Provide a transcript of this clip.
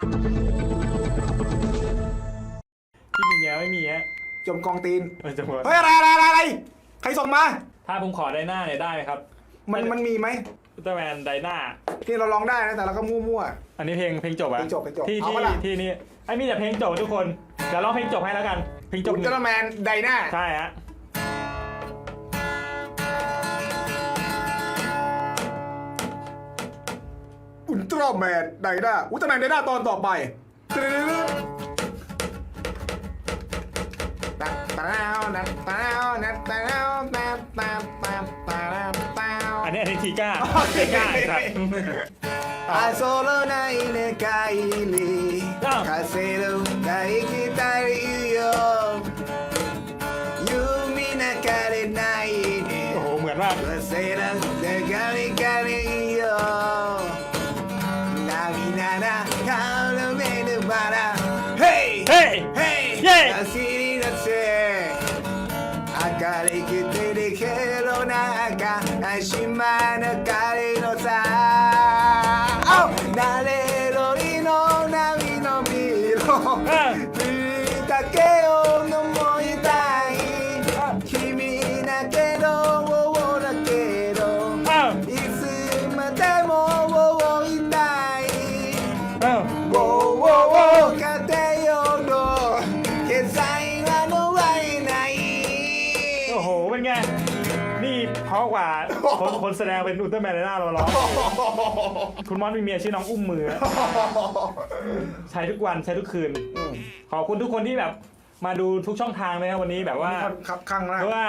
ที่มีเมียไม่มีฮะจมกองตีน มันจะหมดเฮ้ยอะไรอะไรอะไรอะไรใครส่งมา ถ้าผมขอไดหน้าเนี่ยได้ไหมครับมันมันมีไหมอุลตร้าแมนไดหน้า ที่เราร้องได้นะแต่เราก็มั่ว อันนี้เพลงเพลงจบอะเพลงจบเพลงจบที่เอาที่ปะล่ะ ที่นี่ไอ้มีแต่เพลงจบทุกคนเดี๋ยวร้องเพลงจบให้แล้วกันเพลงๆจบอุลหตนึ่งร้าแมนไดนาใช่ฮะ รอบแมนไดด้าอุ้ยตำแหน่งไดด้าตอนต่อไปตัดตาแล้วนัดตาแล้วนัดตาแรัดตาตาตาตาอันนี้อันนี้ทีก้าทีก้าครับあそろないね帰りあ風のが行きたいよ夢泣かれないねโอ้โหเหมือนว่า風のが行きたいよ走り出せ明るいきてるけど中島の仮のさ、oh! 慣れろりの波のビーロぶだけを思いたい君だけどだけどいつまでもいたい、 เพราะกว่าคนคนแสดงเป็นอุลตร้าแมนไดหน้าเราร้องคุณมอสมีเมียชื่อน้องอุ้มมือ ใช้ทุกวันใช้ทุกคืน ขอบคุณทุกคนที่แบบ มาดูทุกช่องทางเลยครับวันนี้แบบว่าครับข้างนะเพราะว่า